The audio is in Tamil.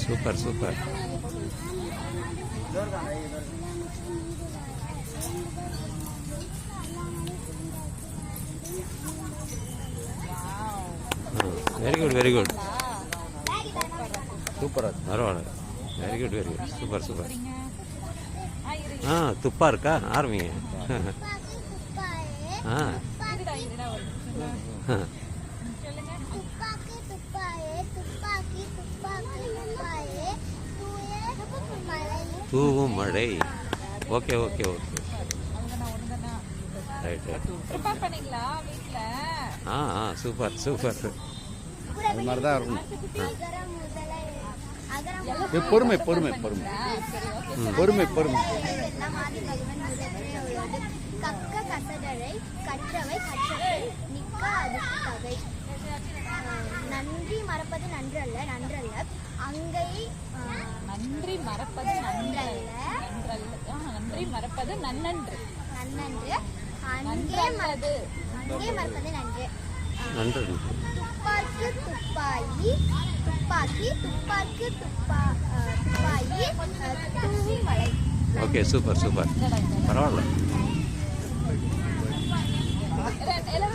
Super super. Very good very good சூப்பராக பரவாயில்ல. Very good very good super super ஆ, துப்பா இருக்கா? ஆரம்பிங்க ஆ. தூவும் மழை. Okay okay okay? Right right ஆ ஆ சூப்பர் சூப்பர். அது மாதிரி தான் இருக்கணும். பொறுமை பொறுமை பொறுமை. பொறுமை பொறுமை. கக்க கசடரை கற்றவை கற்றவை நிக்க அஹ், நன்றி மறப்பது நன்றல்ல. நன்றல்ல. அங்கை நன்றி மறப்பது நன்றல்ல நன்றி மறப்பது நன்னன்று. நன்னன்று. அங்கே மறப்பது அங்கே மறப்பது நன்று. நன்றி துப்பாக்கி துப்பாக்கி துப்பா துப்பாயி தூவும் மலை ஓகே சூப்பர் சூப்பர். பரவாயில்ல. எல்லா-